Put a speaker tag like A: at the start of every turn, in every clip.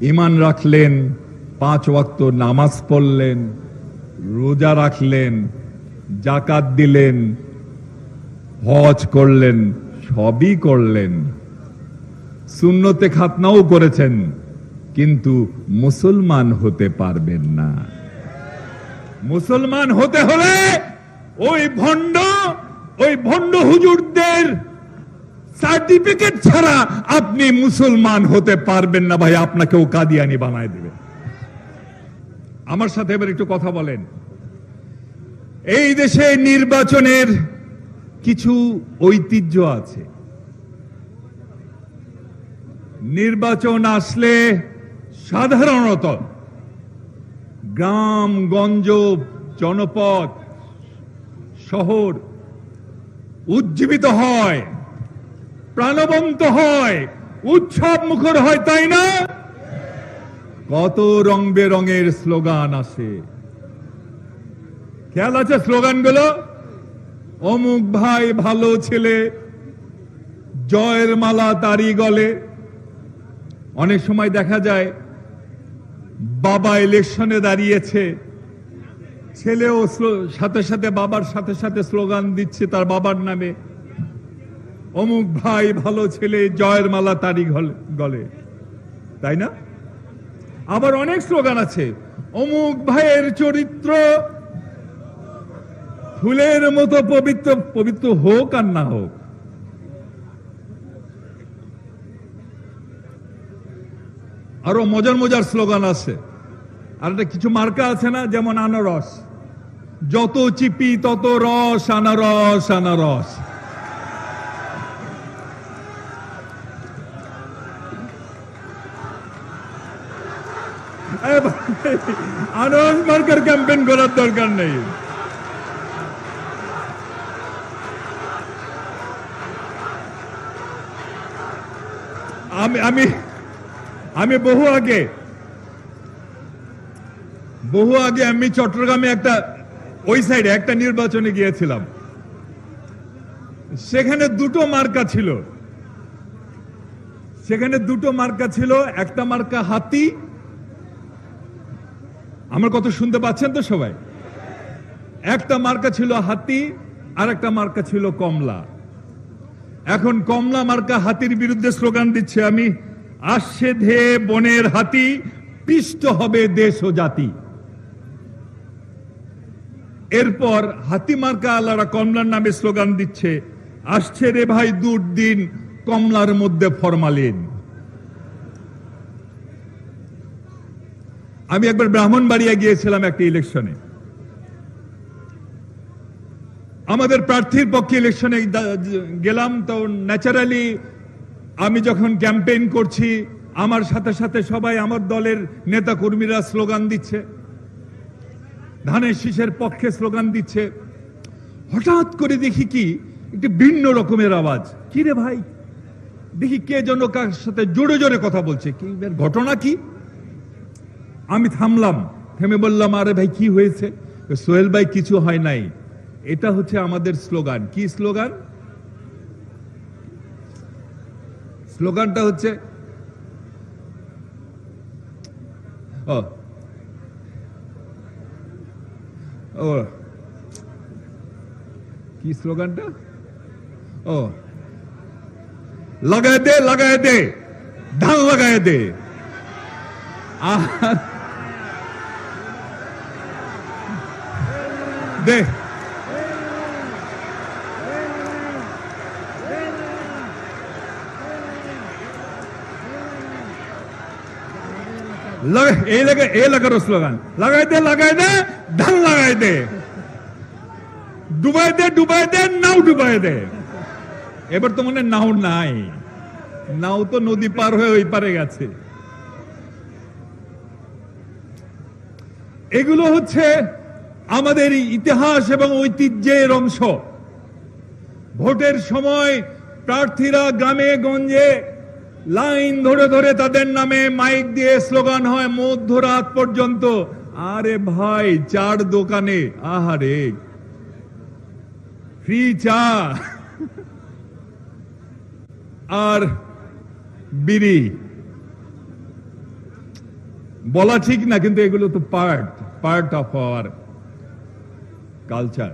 A: ইমান রাখলেন, পাঁচ ওয়াক্ত নামাজ পড়লেন, রোজা রাখলেন জাকাত দিলেন, হজ করলেন, সবই করলেন। শূন্যতে খাতনাও করেছেন, কিন্তু মুসলমান হতে পারবেন না। মুসলমান হতে হলে ওই ভণ্ড ওই ভণ্ড হুজুরদের সার্টিফিকেট ছাড়া আপনি মুসলমান হতে পারবেন না ভাই, আপনাকেও কাদিয়ানি বানায় দেবে। আমার সাথে এবার একটু কথা বলেন। এই দেশে নির্বাচনের কিছু ঐতিহ্য আছে। নির্বাচন আসলে সাধারণত গ্রাম, গঞ্জ, জনপদ, শহর উজ্জীবিত হয়। প্রাণবন্ত হয়, উৎসব মুখর হয়, তাই না? কত রং বেরঙের স্লোগান আসে খেয়াল আছে স্লোগানগুলো? অমুক ভাই ভালো ছেলে, জয়ের মালা তারি গলে। অনেক সময় দেখা যায়, বাবা ইলেকশনে দাঁড়িয়েছে, ছেলেও সাথে সাথে বাবার সাথে সাথে স্লোগান দিচ্ছে তার বাবার নামে। অমুক ভাই ভালো ছেলে, জয়ের মালা তারি গলে- তাই না? আবার অনেক স্লোগান আছে, অমুক ভাইয়ের চরিত্র ফুলের মতো পবিত্র পবিত্র হোক আর না হোক। আরও মজার মজার স্লোগান আছে। আর একটা কিছু মার্কা আছে না, যেমন আনারস। যত চিপি তত রস, আনারস আনারস। আনারস মার্কার ক্যাম্পেইন করার দরকার নেই। আমি আমি আমি বহু আগে বহু আগে আমি চট্টগ্রামে একটা ওই সাইডে একটা নির্বাচনে গিয়েছিলাম। সেখানে দুটো মার্কা ছিল। সেখানে দুটো মার্কা ছিল, একটা মার্কা হাতি আমার কথা শুনতে পাচ্ছেন তো সবাই? একটা মার্কা ছিল হাতি আর একটা মার্কা ছিল কমলা। এখন কমলা মার্কা হাতির বিরুদ্ধে স্লোগান দিচ্ছে, আমি আসছে ধে বনের হাতি, পিষ্ট হবে দেশ ও জাতি। এরপর হাতি মার্কা আল্লাহরা কমলার নামে স্লোগান দিচ্ছে, আসছে রে ভাই দুর্দিন, কমলার মধ্যে ফরমালিন। আমি একবার ব্রাহ্মণ ব্রাহ্মণবাড়িয়া গিয়েছিলাম একটা ইলেকশনে। আমাদের প্রার্থীর পক্ষে ইলেকশনে গেলাম তো ন্যাচারালি আমি যখন ক্যাম্পেইন করছি, আমার সাথে সাথে সবাই আমার দলের নেতা কর্মীরা স্লোগান দিচ্ছে। ধানের শীষের পক্ষে স্লোগান দিচ্ছে। হঠাৎ করে দেখি কি, একটি ভিন্ন রকমের আওয়াজ। কি রে ভাই? দেখি কে যেন কার সাথে জোরে জোরে কথা বলছে। কি ঘটনা কি? আমি থামলাম থেমে বললাম আরে ভাই কি হয়েছে? সোহেল ভাই কিছু হয় নাই। এটা হচ্ছে আমাদের স্লোগান। কি স্লোগান? স্লোগানটা হচ্ছে ও কি স্লোগানটা? ও লাগায় দে লাগায় দে ধান লাগায় দে। আহ, দে। এই লাগা, এই লাগার স্লোগান। লাগাই দে লাগাই দে, ধান লাগাই দে। ডুবাই দে ডুবাই দে, নাও ডুবাই দে। এবার তো মনে নাও নাই। নাও তো নদী পার হয়ে ওই পারে গেছে। এগুলো হচ্ছে আমাদের ইতিহাস এবং ঐতিহ্যের অংশ। ভোটের সময় প্রার্থীরা গ্রামে, গঞ্জে লাইন ধরে ধরে তাদের নামে মাইক দিয়ে স্লোগান হয়, মধ্যরাত পর্যন্ত। আরে ভাই, চার দোকানে, আহারে। ফ্রি চা। আর বিড়ি। বলা ঠিক না, কিন্তু এগুলো তো part part of our culture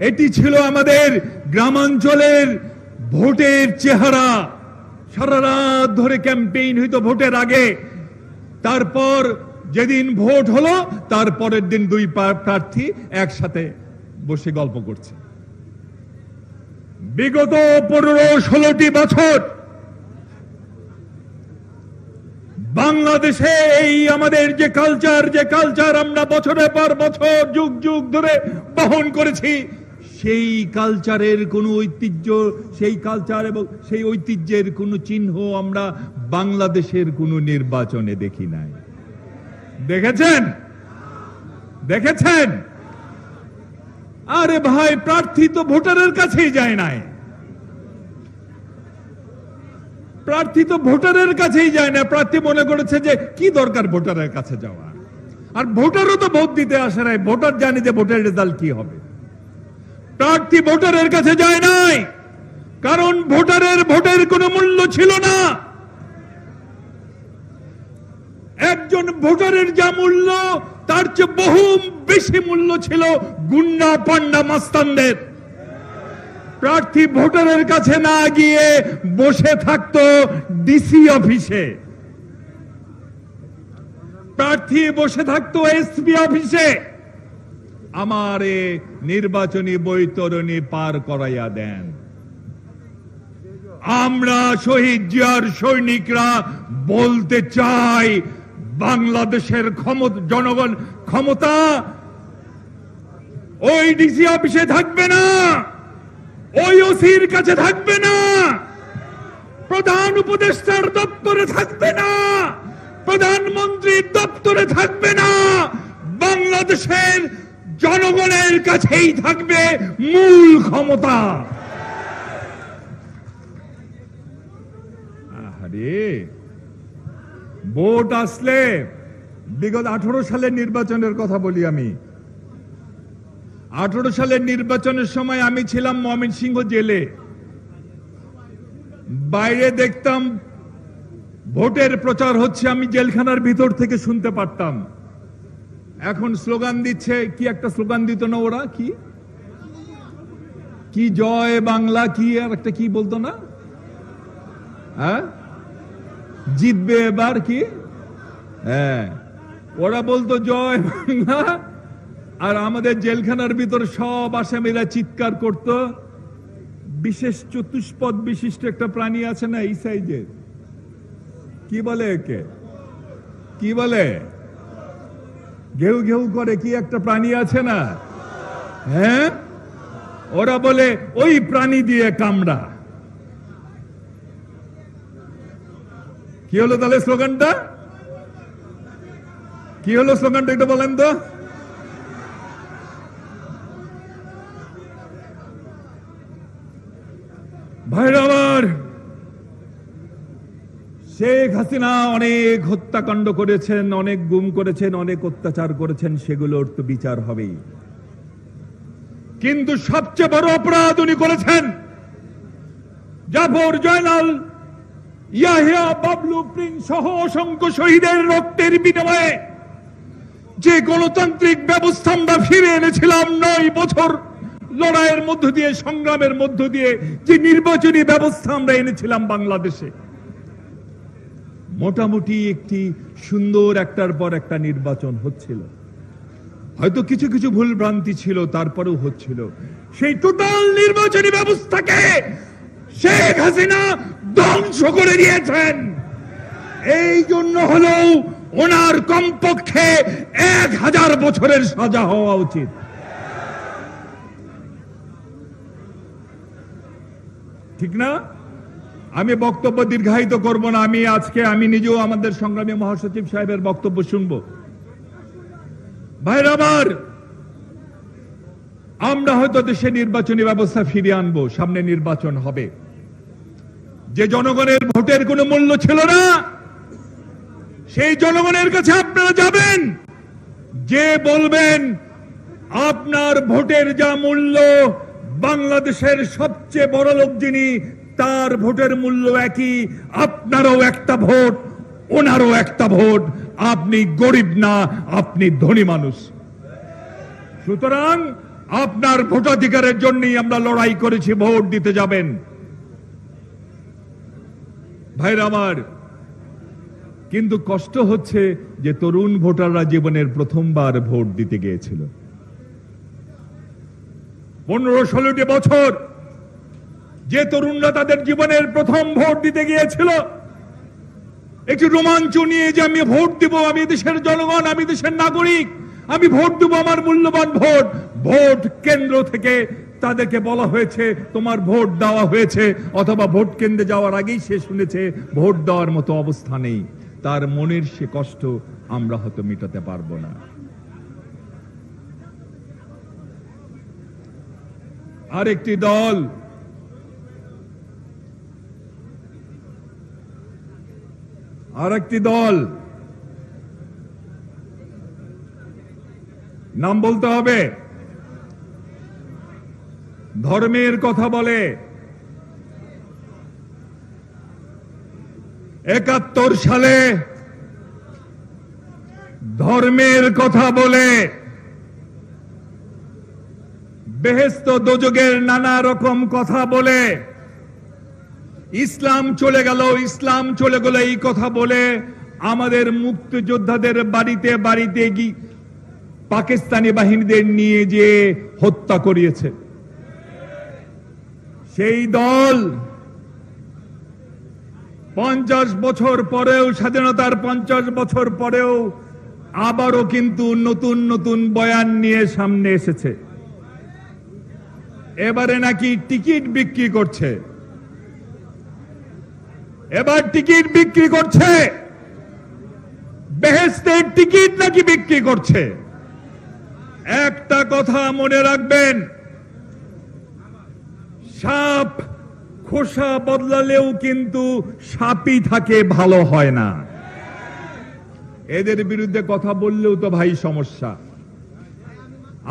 A: এটি ছিল আমাদের গ্রামাঞ্চলের ভোটের চেহারা। সারা রাত ধরে ক্যাম্পেইন হইতো ভোটের আগে। তারপর যেদিন ভোট হলো, তার পরের দিন দুই প্রার্থী একসাথে বসে গল্প করছে। বিগত পনেরো, ষোলোটি বছর বাংলাদেশে এই আমাদের যে কালচার যে কালচার আমরা বছরের পর বছর, যুগ যুগ ধরে বহন করেছি, সেই কালচারের কোনো ঐতিহ্য, সেই কালচার এবং সেই ঐতিহ্যের কোনো চিহ্ন আমরা বাংলাদেশের কোনো নির্বাচনে দেখি নাই। দেখেছেন? দেখেছেন? আরে ভাই, প্রার্থী তো ভোটারের কাছেই যায় নাই। প্রার্থী তো ভোটারের কাছেই যায় না। প্রার্থী মনে করেছে যে, কি দরকার ভোটারের কাছে যাওয়া আর ভোটারও তো ভোট দিতে আসে নাই। ভোটার জানে যে ভোটের রেজাল্ট কি হবে। প্রার্থী ভোটারের কাছে যায় নাই। কারণ ভোটারের ভোটের কোনো মূল্য ছিল না। একজন ভোটারের যা মূল্য, তার চেয়ে বহু বেশি মূল্য ছিল গুন্ডা, পান্ডা, মাস্তানদের। প্রার্থী ভোটারের কাছে না গিয়ে বসে থাকতো ডিসি অফিসে। প্রার্থী বসে থাকতো এসপি অফিসে। আমার নির্বাচনী বৈতরণী পার করাইয়া দেন। আমরা শহীদ জিয়ার সৈনিকরা বলতে চাই, বাংলাদেশের জনগণ ক্ষমতা ওই ডিসি অফিসে থাকবে না। ওসির কাছে থাকবে না। প্রধান উপদেষ্টার দপ্তরে থাকবে না। প্রধানমন্ত্রীর দপ্তরে থাকবে না। বাংলাদেশের জনগণের কাছেই থাকবে মূল ক্ষমতা। ভোট আসলে বিগত আঠারো সালের নির্বাচনের কথা বলি আমি। আঠারো সালের নির্বাচনের সময় আমি ছিলাম ময়মনসিংহ জেলে। বাইরে দেখতাম ভোটের প্রচার হচ্ছে, আমি জেলখানার ভিতর থেকে শুনতে পারতাম। এখন স্লোগান দিচ্ছে, কি একটা স্লোগান দিত না ওরা? কি? কি জয় বাংলা, কি আর একটা কি বলতো না? হ্যাঁ? জিতবে এবার কি? হ্যাঁ। ওরা বলতো, জয় বাংলা আর আমাদের জেলখানার ভিতর সব আসামিরা চিৎকার করত। বিশেষ চতুষ্পদ বিশিষ্ট একটা প্রাণী আছে না, এই সাইজের। কি বলে একে? কি বলে? ঘেউ ঘেউ করে কি একটা প্রাণী আছে না? হ্যাঁ? ওরা বলে, ওই প্রাণী দিয়ে কামড়া। কি হলো তাহলে স্লোগানটা? কি হলো স্লোগানটা একটু বলেন তো। ভাইরা শেখ হাসিনা অনেক হত্যাকাণ্ড করেছেন, অনেক গুম করেছেন, অনেক অত্যাচার করেছেন, সেগুলোর তো বিচার হবেই। কিন্তু সবচেয়ে বড় অপরাধ উনি করেছেন জাফর জয়নাল, ইয়াহিয়া, বাবলু, প্রিন্স সহ অসংখ্য শহীদের রক্তের বিনিময়ে যে গণতান্ত্রিক ব্যবস্থা আমরা ফিরে এনেছিলাম নয় বছর লড়াইয়ের মধ্য দিয়ে, সংগ্রামের মধ্য দিয়ে যে নির্বাচনী ব্যবস্থা আমরা এনেছিলাম বাংলাদেশে, মোটামুটি একটি সুন্দর একটার পর একটা নির্বাচন হচ্ছিল। হয়তো কিছু কিছু ভুল ভ্রান্তি ছিল, তারপরেও হচ্ছিল। সেই টোটাল নির্বাচনী ব্যবস্থাকে শেখ হাসিনা ধ্বংস করে দিয়েছেন। এই জন্য হলেও ওনার কমপক্ষে এক হাজার বছরের সাজা হওয়া উচিত। ঠিক না? আমি বক্তব্য দীর্ঘায়িত করব না। আমি আজকে, আমি নিজেও আমাদের সংগ্রামী মহাসচিব সাহেবের বক্তব্য শুনব। ভাইরা আমার আমরা হয়তো দেশে নির্বাচনী ব্যবস্থা ফিরিয়ে আনব, সামনে নির্বাচন হবে। যে জনগণের ভোটের কোনো মূল্য ছিল না, সেই জনগণের কাছে আপনারা যাবেন। যে বলবেন, আপনার ভোটের যা মূল্য বাংলাদেশের সবচেয়ে বড় লোক যিনি, তার ভোটের মূল্য একই, আপনারও একটা ভোট, ওনারও একটা ভোট। আপনি গরিব না, আপনি ধনী মানুষ। সুতরাং আপনার ভোটাধিকারের জন্যই আমরা লড়াই করেছি, ভোট দিতে যাবেন। ভাইরা আমার, কিন্তু কষ্ট হচ্ছে যে তরুণ ভোটাররা জীবনের প্রথমবার ভোট দিতে গিয়েছিল। পনেরো ষোলোটি বছর যে তরুণরা তাদের জীবনের প্রথম ভোট দিতে গিয়েছিল, একটি রোমাঞ্চ নিয়ে যে আমি ভোট দিব, আমি দেশের জনগণ, আমি দেশের নাগরিক, আমি ভোট দেব আমার মূল্যবান ভোট। ভোট কেন্দ্র থেকে তাদেরকে বলা হয়েছে, তোমার ভোট দেওয়া হয়েছে, অথবা ভোট কেন্দ্রে যাওয়ার আগেই সে শুনেছে, ভোট দেওয়ার মতো অবস্থা নেই। তার মনের সে কষ্ট আমরা হয়তো মেটাতে পারব না। আরেকটি দল। আরেকটি দল। নাম বলতে হবে। ধর্মের কথা বলে। একাত্তর সালে ধর্মের কথা বলে। বেহেস্ত দোজগের নানা রকম কথা বলে, ইসলাম চলে গেল, ইসলাম চলে গেল, এই কথা বলে আমাদের মুক্তিযোদ্ধাদের বাড়িতে বাড়িতে গি, পাকিস্তানি বাহিনীদের নিয়ে যে হত্যা করিয়েছে। সেই দল পঞ্চাশ বছর পরেও, স্বাধীনতার পঞ্চাশ বছর পরেও আবারও কিন্তু নতুন নতুন বয়ান নিয়ে সামনে এসেছে। এবারে নাকি টিকিট বিক্রি করছে। এবার টিকিট বিক্রি করছে। বেহেস্তের টিকিট নাকি বিক্রি করছে। একটা কথা মনে রাখবেন, সাপ খোসা বদলালেও কিন্তু সাপই থাকে, ভালো হয় না। এদের বিরুদ্ধে কথা বললেও তো ভাই সমস্যা।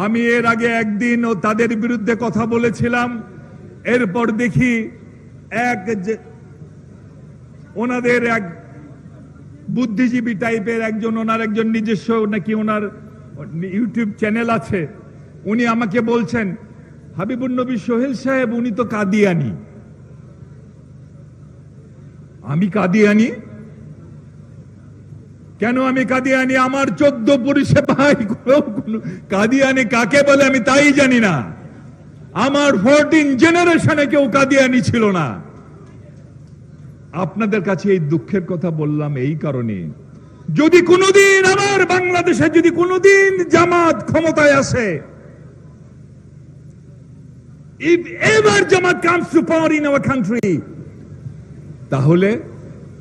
A: আমি এর আগে একদিন ও তাদের বিরুদ্ধে কথা বলেছিলাম। এরপর দেখি এক ওনাদের এক বুদ্ধিজীবী টাইপের একজন, ওনার একজন নিজস্ব নাকি ওনার ইউটিউব চ্যানেল আছে। উনি আমাকে বলছেন, হাবিবুর নবী সোহেল সাহেব, উনি তো কাদিয়ানি। আমি কাদিয়ানি? কেন আমি কাদিয়ানি? আমার চোদ্দ কোনো- কোনো- কাদিয়ানি কাকে বলে আমি তাই জানি না। আমার ফোরটিন জেনারেশনে কেউ কাদিয়ানি ছিল না। আপনাদের কাছে এই দুঃখের কথা বললাম এই কারণে। যদি কোনোদিন আমার বাংলাদেশে যদি কোনোদিন জামাত ক্ষমতায় আসে জামাত comes to power in our তাহলে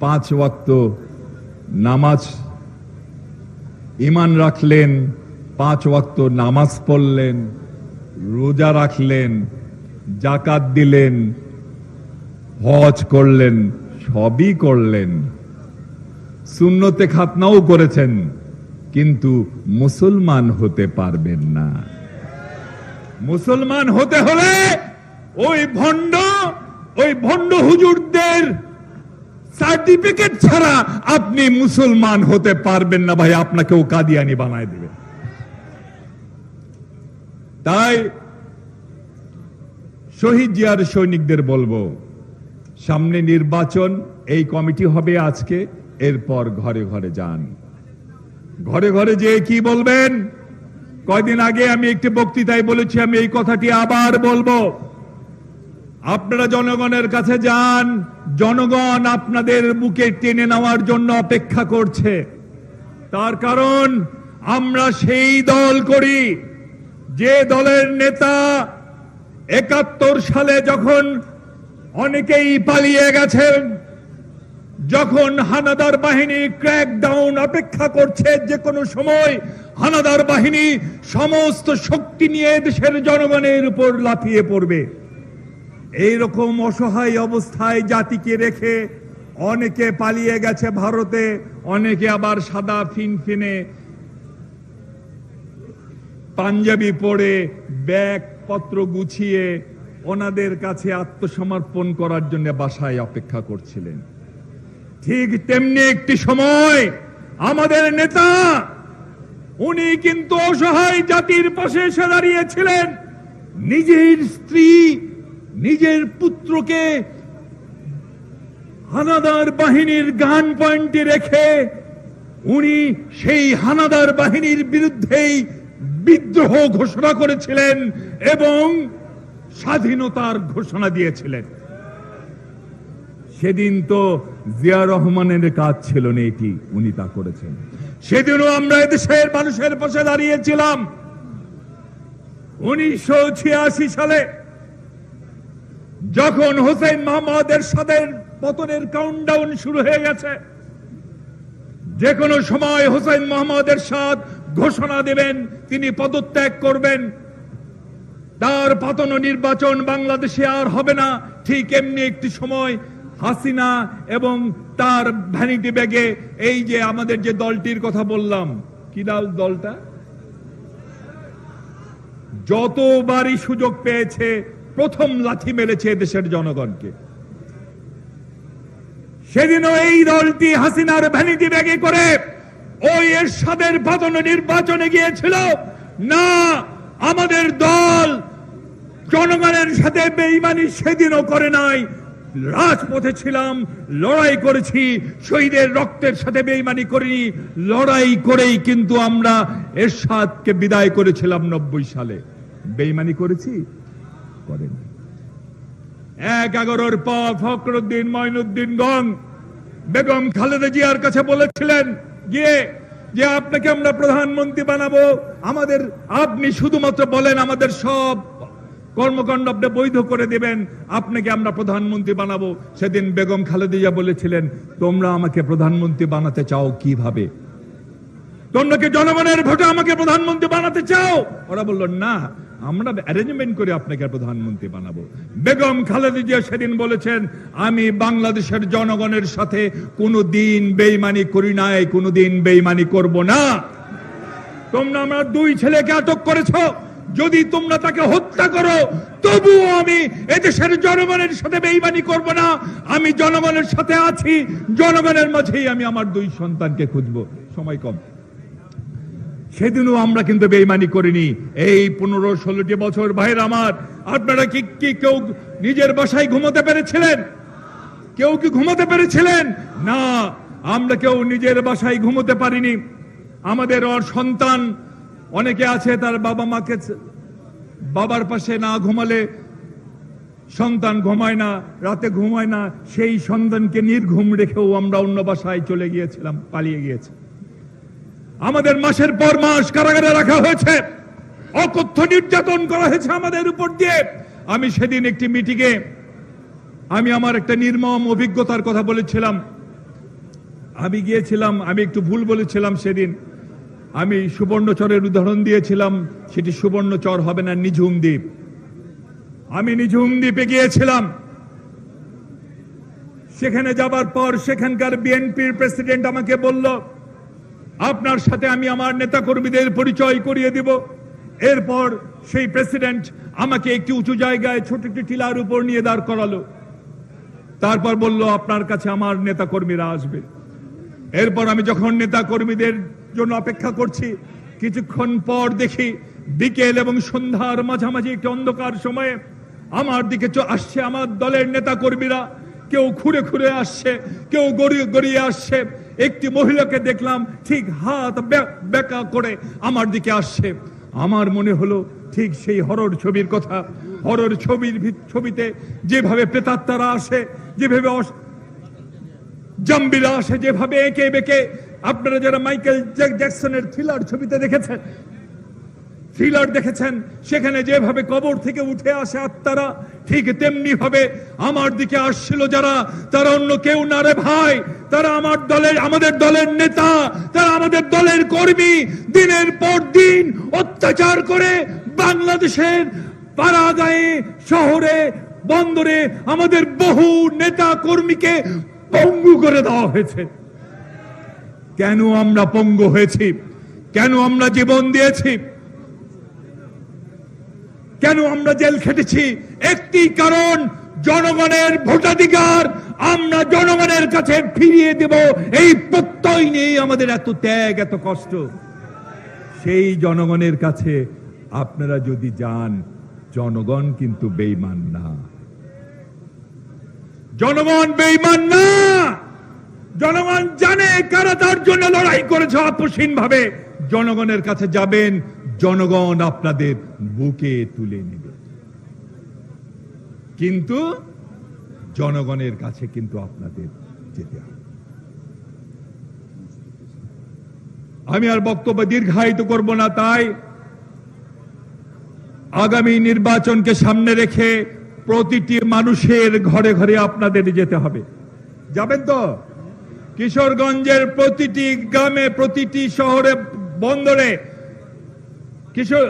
A: পাঁচ ওয়াক্ত নামাজ ইমান রাখলেন, পাঁচ ওয়াক্ত নামাজ পড়লেন, রোজা রাখলেন জাকাত দিলেন, হজ করলেন, সবই করলেন। শূন্যতে খাতনাও করেছেন, কিন্তু মুসলমান হতে পারবেন না। মুসলমান হতে হলে ওই ভণ্ড ওই ভণ্ড হুজুরদের সার্টিফিকেট ছাড়া আপনি মুসলমান হতে পারবেন না ভাই আপনাকেও কাদিয়ানি বানায় দিবে। তাই শহীদ জিয়ার সৈনিকদের বলব, সামনে নির্বাচন, এই কমিটি হবে আজকে, এরপর ঘরে ঘরে যান। ঘরে ঘরে যে কি বলবেন? কয়দিন আগে আমি একটি বক্তৃতায় বলেছি, আমি এই কথাটি আবার বলব। আপনারা জনগণের কাছে যান। জনগণ আপনাদের বুকে টেনে নেওয়ার জন্য অপেক্ষা করছে। তার কারণ, আমরা সেই দল করি। যে দলের নেতা একাত্তর সালে যখন অনেকেই পালিয়ে গেছেন, যখন হানাদার বাহিনী ক্র্যাক ডাউন অপেক্ষা করছে, যে কোনো সময় হানাদার বাহিনী সমস্ত শক্তি নিয়ে দেশের জনগণের উপর লাফিয়ে পড়বে। এইরকম অসহায় অবস্থায় জাতিকে রেখে অনেকে পালিয়ে গেছে ভারতে, অনেকে আবার সাদা ফিনফিনে পাঞ্জাবি পরে ব্যাগ পত্র গুছিয়ে ওনাদের কাছে আত্মসমর্পণ করার জন্য বাসায় অপেক্ষা করছিলেন। ঠিক তেমনি একটি সময় আমাদের নেতা, উনি কিন্তু অসহায় জাতির পাশে এসে দাঁড়িয়েছিলেন। নিজের স্ত্রী নিজের পুত্রকে হানাদার বাহিনীর গান পয়েন্টে রেখে উনি সেই হানাদার বাহিনীর বিরুদ্ধেই বিদ্রোহ ঘোষণা করেছিলেন এবং স্বাধীনতার ঘোষণা দিয়েছিলেন। সেদিন তো জিয়া রহমানের কাজ ছিল না এটি উনি তা করেছেন। সেদিনও আমরা এদেশের মানুষের পাশে দাঁড়িয়েছিলাম। উনিশশো ছিয়াশি সালে যখন হোসেন মোহাম্মদের সাদের পতনের কাউন্টডাউন শুরু হয়ে গেছে, যে কোনো সময় হোসেন মোহাম্মদের সাদ ঘোষণা দেবেন, তিনি পদত্যাগ করবেন। তার পতন নির্বাচন বাংলাদেশে আর হবে না। ঠিক এমনি একটি সময় হাসিনা এবং তার ভ্যানিটি ব্যাগে এই যে আমাদের যে দলটির কথা বললাম, কি দল? দলটা? যতবারই সুযোগ পেয়েছে প্রথম লাথি মেরেছে দেশের জনগণকে। সেদিনও এই দলটি হাসিনার ভ্যানিটি ব্যাগে করে ওই এরশাদের পতন নির্বাচনে গিয়েছিল। না, আমাদের দল জনগণের সাথে বেইমানি সেদিনও করে নাই। রাজপথে ছিলাম, লড়াই করেছি, শহীদের রক্তের সাথে বেইমানি করিনি। লড়াই করেই কিন্তু আমরা এরশাদকে বিদায় করেছিলাম নব্বই সালে। বেইমানি করেছি? করেনি। এক এগারোর পর ফখরুদ্দিন মঈনুদ্দিন গং বেগম খালেদা জিয়ার কাছে বলেছিলেন, গিয়ে, যে আপনাকে আমরা প্রধানমন্ত্রী বানাবো, আমাদের আপনি শুধুমাত্র বলেন আমাদের সব কর্মকাণ্ড আপনি বৈধ করে দিবেন, আপনাকে আমরা প্রধানমন্ত্রী বানাবো। সেদিন বেগম খালেদা জিয়া বলেছিলেন, তোমরা আমাকে প্রধানমন্ত্রী বানাতে চাও কীভাবে? তোমরা কি জনগণের ভোটে আমাকে প্রধানমন্ত্রী বানাতে চাও? ওরা বলল, না আমরা অ্যারেঞ্জমেন্ট করে আপনাকে প্রধানমন্ত্রী বানাবো। বেগম জিয়া সেদিন বলেছেন, আমি বাংলাদেশের জনগণের সাথে কোনো দিন বেইমানি করি নাই কোনো দিন বেইমানি করব না। তোমরা আমরা দুই ছেলেকে আটক করেছ। যদি তোমরা তাকে হত্যা করো, তবুও আমি এদেশের জনগণের সাথে বেইমানি করব না। আমি জনগণের সাথে আছি, জনগণের মাঝেই আমি আমার দুই সন্তানকে খুঁজবো। সময় কম। সেদিনও আমরা কিন্তু বেইমানি করিনি। এই পনেরো ষোলোটি বছর ভাইয়ের আমার, আপনারা কি কি কেউ নিজের বাসায় ঘুমোতে পেরেছিলেন? কেউ কি ঘুমোতে পেরেছিলেন? না, আমরা কেউ নিজের বাসায় ঘুমোতে পারিনি। আমাদের ওর সন্তান, অনেকে আছে তার বাবা মাকে বাবার পাশে না ঘুমালে সন্তান ঘুমায় না, রাতে ঘুমায় না, সেই সন্তানকে নির্ঘুম রেখেও আমরা অন্য বাসায় চলে গিয়েছিলাম, পালিয়ে গিয়েছি। আমাদের মাসের পর মাস কারাগারে রাখা হয়েছে। অকথ্য নির্যাতন করা হয়েছে আমাদের উপর দিয়ে। আমি সেদিন একটি মিটিংয়ে আমি আমার একটা নির্মম অভিজ্ঞতার কথা বলেছিলাম। আমি গিয়েছিলাম, আমি একটু ভুল বলেছিলাম সেদিন। আমি সুবর্ণচরের উদাহরণ দিয়েছিলাম, সেটি সুবর্ণচর হবে না, নিঝুম দ্বীপ। আমি নিঝুম দ্বীপে গিয়েছিলাম। সেখানে যাবার পর সেখানকার বিএনপির প্রেসিডেন্ট আমাকে বলল আপনার সাথে আমি আমার নেতা কর্মীদের পরিচয় করিয়ে দিব। এরপর সেই প্রেসিডেন্ট আমাকে একটি উঁচু জায়গায় ছোট একটি টিলার উপর নিয়ে দাঁড় করালো। তারপর বলল, আপনার কাছে আমার নেতা কর্মীরা আসবে। এরপর আমি যখন নেতা কর্মীদের জন্য অপেক্ষা করছি, কিছুক্ষণ পর দেখি বিকেল এবং সন্ধ্যার মাঝামাঝি একটি অন্ধকার সময়ে আমার দিকে আসছে আমার দলের নেতা কর্মীরা কেউ খুঁড়ে খুঁড়ে আসছে, কেউ গড়িয়ে গড়িয়ে আসছে। একটি মহিলাকে দেখলাম, ঠিক হাত বেকা করে আমার দিকে আসছে। আমার মনে হলো, ঠিক সেই হরর ছবির কথা। হরর ছবির ছবিতে যেভাবে প্রেতাত্মারা আসে, যেভাবে জাম্বিরা আসে, যেভাবে এঁকে বেঁকে আপনারা যারা মাইকেল জ্যাক- জ্যাকসনের থ্রিলার ছবিতে দেখেছেন থ্রিলার দেখেছেন, সেখানে যেভাবে কবর থেকে উঠে আসে আত্মারা, ঠিক তেমনি ভাবে আমার দিকে আসছিল যারা, তারা অন্য কেউ না রে ভাই, তারা আমার দলের, আমাদের দলের নেতা, তারা আমাদের দলের কর্মী, দিনের পর দিন অত্যাচার করে বাংলাদেশের পাড়াগাঁয়ে, শহরে, বন্দরে আমাদের বহু নেতা কর্মীকে পঙ্গু করে দেওয়া হয়েছে। কেন আমরা পঙ্গু হয়েছি? কেন আমরা জীবন দিয়েছি? কেন আমরা জেল খেটেছি? একটি কারণ, জনগণের ভোটাধিকার আমরা জনগণের কাছে ফিরিয়ে দেব। এই প্রত্যয় নেই আমাদের এত ত্যাগ, এত কষ্ট। সেই জনগণের কাছে আপনারা যদি যান, জনগণ কিন্তু বেইমান না। জনগণ বেইমান না! জনগণ জানে কারা তার জন্য লড়াই করেছে আপসীন ভাবে জনগণের কাছে যাবেন জনগণ আপনাদের বুকে তুলে নেবে। কিন্তু জনগণের কাছে কিন্তু আপনাদের যেতে হবে। আমি আর বক্তব্য দীর্ঘায়িত করব না, তাই আগামী নির্বাচনকে সামনে রেখে প্রতিটি মানুষের ঘরে ঘরে আপনাদের যেতে হবে। যাবেন তো? কিশোরগঞ্জের প্রতিটি গ্রামে, প্রতিটি শহরে, বন্দরে কিশোর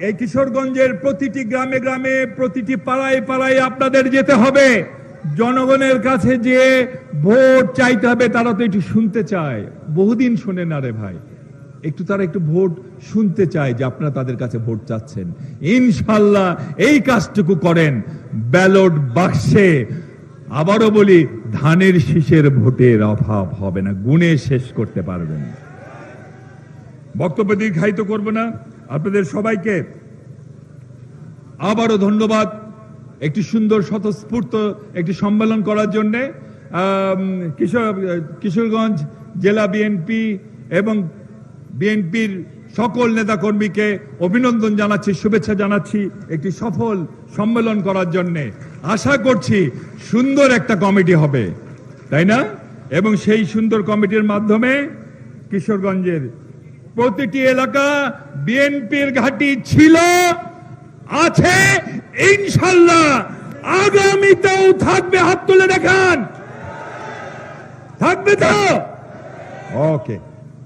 A: এই কিশোরগঞ্জের প্রতিটি গ্রামে গ্রামে, প্রতিটি পাড়ায় পাড়ায় আপনাদের যেতে হবে। জনগণের কাছে যে ভোট চাইতে হবে, তারা তো একটু শুনতে চায়। বহুদিন শোনে না রে ভাই। একটু তারা একটু ভোট শুনতে চায় যে আপনারা তাদের কাছে ভোট চাচ্ছেন। ইনশাল্লাহ এই কাজটুকু করেন। ব্যালট বাক্সে আবারও বলি, ধানের শীষের ভোটের অভাব হবে না। গুণে শেষ করতে পারবেন। বক্তব্য দীর্ঘায়িত করব না। আপনাদের সবাইকে আবারও ধন্যবাদ একটি সুন্দর স্বতঃস্ফূর্ত একটি সম্মেলন করার জন্যে। কিশোর, কিশোরগঞ্জ জেলা বিএনপি এবং বিএনপির সকল নেতাকর্মীকে অভিনন্দন জানাচ্ছি, শুভেচ্ছা জানাচ্ছি একটি সফল সম্মেলন করার জন্যে। আশা করছি সুন্দর একটা কমিটি হবে, তাই না? এবং সেই সুন্দর কমিটির মাধ্যমে কিশোরগঞ্জের প্রতিটি এলাকা বিএনপির ঘাঁটি ছিল, আছে, ইনশাল্লাহ আগামীতেও থাকবে, হাত তুলে দেখান। থাকবে তো? ওকে